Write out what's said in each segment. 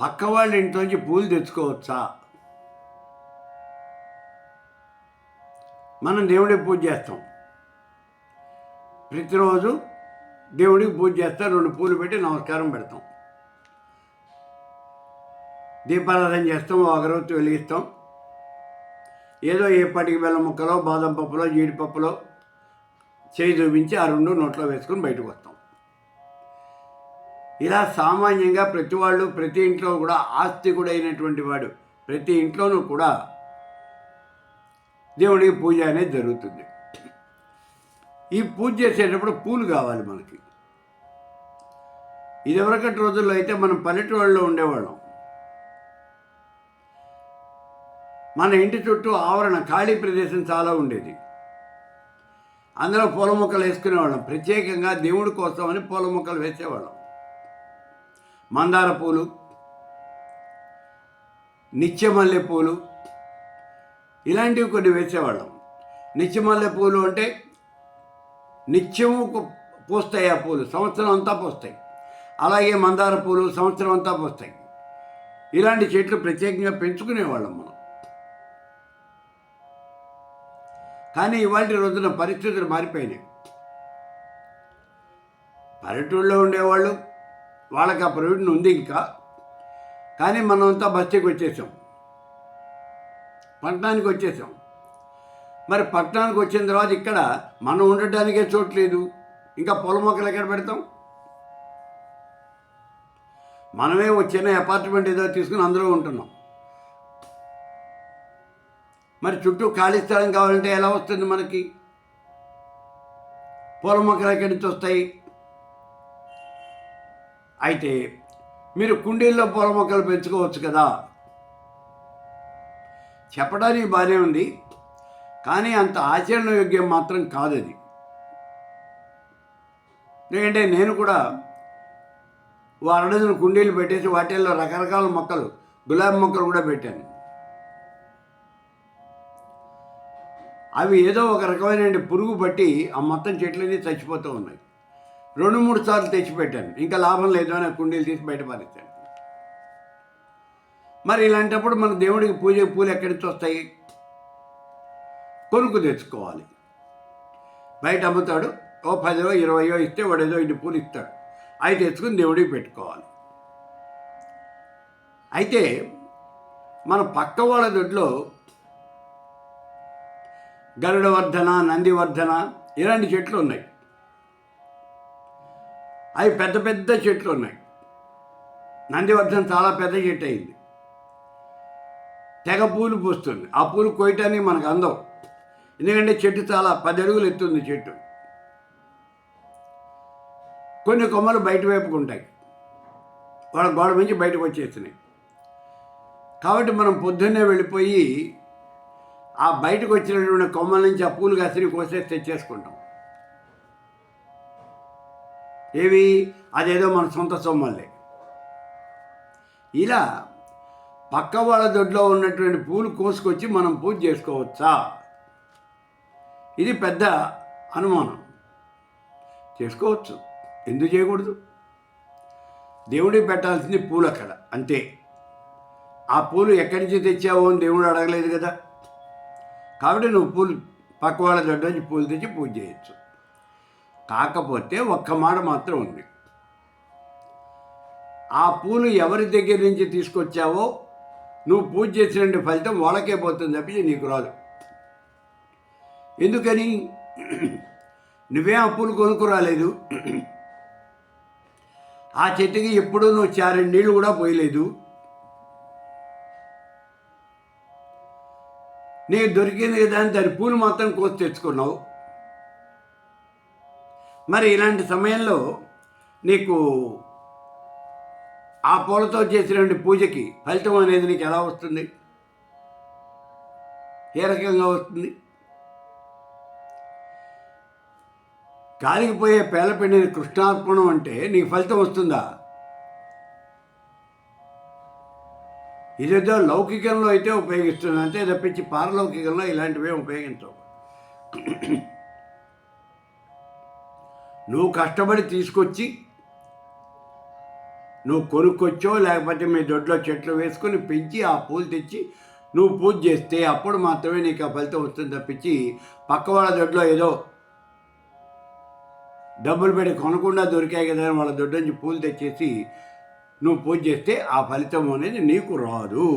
పక్క వాళ్ళ ఇంట్లోంచి పూలు తెచ్చుకోవచ్చా? మనం దేవుడికి పూజ చేస్తాం. ప్రతిరోజు దేవుడికి పూజ చేస్తాం రెండు పూలు పెట్టి నమస్కారం పెడతాం. దీపారాధన చేస్తాం అగరవత్తి వెలిగిస్తాం. ఏదో ఏ పటికి బెల్లం ముక్కలో బాదం పప్పులో జీడిపప్పులో చేయి చూపించి ఆ రెండు నోట్లో వేసుకొని బయటకు వస్తాం. ఇలా సామాన్యంగా ప్రతి వాళ్ళు ప్రతి ఇంట్లో కూడా ఆస్తికుడైనటువంటి వాడు ప్రతి ఇంట్లోనూ కూడా దేవుడికి పూజ అనేది జరుగుతుంది. ఈ పూజ చేసేటప్పుడు పూలు కావాలి మనకి. ఇదివరకటి రోజుల్లో అయితే మనం పల్లెటూళ్ళలో ఉండేవాళ్ళం. మన ఇంటి చుట్టూ ఆవరణ ఖాళీ ప్రదేశం చాలా ఉండేది. అందులో పూల మొక్కలు వేసుకునేవాళ్ళం. ప్రత్యేకంగా దేవుడి కోసం అని పూల మొక్కలు వేసేవాళ్ళం. మందార పూలు నిత్యమల్లె పూలు ఇలాంటివి కొన్ని వేసేవాళ్ళం. నిత్యమల్లె పూలు అంటే నిత్యము పూస్తాయి ఆ పూలు సంవత్సరం అంతా పూస్తాయి. అలాగే మందార పూలు సంవత్సరం అంతా పూస్తాయి. ఇలాంటి చెట్లు ప్రత్యేకంగా పెంచుకునేవాళ్ళం మనం. కానీ ఇవాళ రోజున పరిస్థితులు మారిపోయినాయి. పల్లెటూళ్ళలో ఉండేవాళ్ళు వాళ్ళకి ఆ ప్రొవిజన్ ఉంది ఇంకా. కానీ మనమంతా బస్తీకి వచ్చేసాం. పట్టణానికి వచ్చేసాం. మరి పట్టణానికి వచ్చిన తర్వాత ఇక్కడ మనం ఉండటానికే చోట్లేదు ఇంకా పొల మొక్కలు ఎక్కడ పెడతాం? మనమే వచ్చిన అపార్ట్మెంట్ ఏదో తీసుకుని అందులో ఉంటున్నాం. మరి చుట్టూ ఖాళీ స్థలం కావాలంటే ఎలా వస్తుంది మనకి? పూల మొక్కలు ఎక్కడి నుంచి వస్తాయి? అయితే మీరు కుండీల్లో పూల మొక్కలు పెంచుకోవచ్చు కదా. చెప్పడానికి బాగానే ఉంది కానీ అంత ఆచరణ యోగ్యం మాత్రం కాదు అది ఎందుకంటే నేను కూడా వారడజన కుండీలు పెట్టేసి వాటిల్లో రకరకాల మొక్కలు గులాబీ మొక్కలు కూడా పెట్టాను. అవి ఏదో ఒక రకమైన పురుగు పట్టి ఆ మొత్తం చెట్లన్నీ చచ్చిపోతూ ఉన్నాయి. రెండు మూడు సార్లు తెచ్చిపెట్టాను. ఇంకా లాభం లేదు అని కుండీలు తీసి బయట పారేశాను. మరి ఇలాంటప్పుడు మన దేవుడికి పూజ పూలు ఎక్కడి నుంచి వస్తాయి? కొనుక్కు తెచ్చుకోవాలి. బయట అమ్ముతాడు. ఓ పదో ఇరవయో ఇస్తే వాడేదో ఇన్ని పూలు ఇస్తాడు. అవి తెచ్చుకుని దేవుడికి పెట్టుకోవాలి. అయితే మన పక్క వాళ్ళ దొడ్లో గరుడవర్ధన నందివర్ధన ఇలాంటి చెట్లు ఉన్నాయి. అవి పెద్ద పెద్ద చెట్లు ఉన్నాయి. నందివర్ధనం చాలా పెద్ద చెట్టు అయింది. తెగ పూలు పూస్తుంది. ఆ పూలు కోయటానికి మనకు అందం. ఎందుకంటే చెట్టు చాలా పది అడుగులు ఎత్తుంది చెట్టు. కొన్ని కొమ్మలు బయట వైపుకు ఉంటాయి. వాళ్ళ గోడ నుంచి బయటకు వచ్చేస్తున్నాయి. కాబట్టి మనం పొద్దున్నే వెళ్ళిపోయి ఆ బయటకు వచ్చినటువంటి కొమ్మల నుంచి ఆ పూలు కసిరి కోసేసి తెచ్చేసుకుంటాం. ఏవి? అదేదో మన సొంత సొమ్మల్లే ఇలా పక్క వాళ్ళ దొడ్లో ఉన్నటువంటి పూలు కోసుకొచ్చి మనం పూజ చేసుకోవచ్చా? ఇది పెద్ద అనుమానం. చేసుకోవచ్చు. ఎందుకు చేయకూడదు? దేవుడికి పెట్టాల్సింది పూలు అక్కడ అంతే. ఆ పూలు ఎక్కడి నుంచి తెచ్చావో అని దేవుడు అడగలేదు కదా. కాబట్టి నువ్వు పూలు పక్క వాళ్ళ దొడ్డ నుంచి పూలు తెచ్చి పూజ చేయొచ్చు. కాకపోతే ఒక్క మాట మాత్రం ఉంది. ఆ పూలు ఎవరి దగ్గర నుంచి తీసుకొచ్చావో నువ్వు పూజ చేసినటువంటి ఫలితం వాళ్ళకే పోతుంది తప్పించి నీకు రాదు. ఎందుకని? నువ్వేం ఆ పూలు కొనుక్కురాలేదు ఆ చెట్టుకి ఎప్పుడూ నువ్వు చారెండు నీళ్ళు కూడా పోయలేదు. నీకు దొరికింది కదా అని దాని పూలు మాత్రం కోసి తెచ్చుకున్నావు. మరి ఇలాంటి సమయంలో నీకు ఆ పూలతో చేసినటువంటి పూజకి ఫలితం అనేది నీకు ఎలా వస్తుంది? ఏ రకంగా వస్తుంది? కాలికిపోయే పేలపిండిని కృష్ణార్పణం అంటే నీకు ఫలితం వస్తుందా? ఇదేదో లౌకికంలో అయితే ఉపయోగిస్తుంది అంతే తప్పించి పారలౌకికంలో ఇలాంటివే ఉపయోగించవు. నువ్వు కష్టపడి తీసుకొచ్చి నువ్వు కొనుక్కొచ్చో లేకపోతే మీ దొడ్లో చెట్లు వేసుకొని పెంచి ఆ పూలు తెచ్చి నువ్వు పూజ చేస్తే అప్పుడు మాత్రమే నీకు ఆ ఫలితం వస్తుంది తప్పించి పక్క వాళ్ళ దొడ్లో ఏదో డబ్బులు పెట్టి కొనకుండా దొరికాయి కదా అని వాళ్ళ దొడ్డు నుంచి పూలు తెచ్చేసి నువ్వు పూజ చేస్తే ఆ ఫలితం అనేది నీకు రాదు.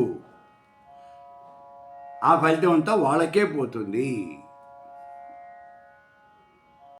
ఆ ఫలితం అంతా వాళ్ళకే పోతుంది.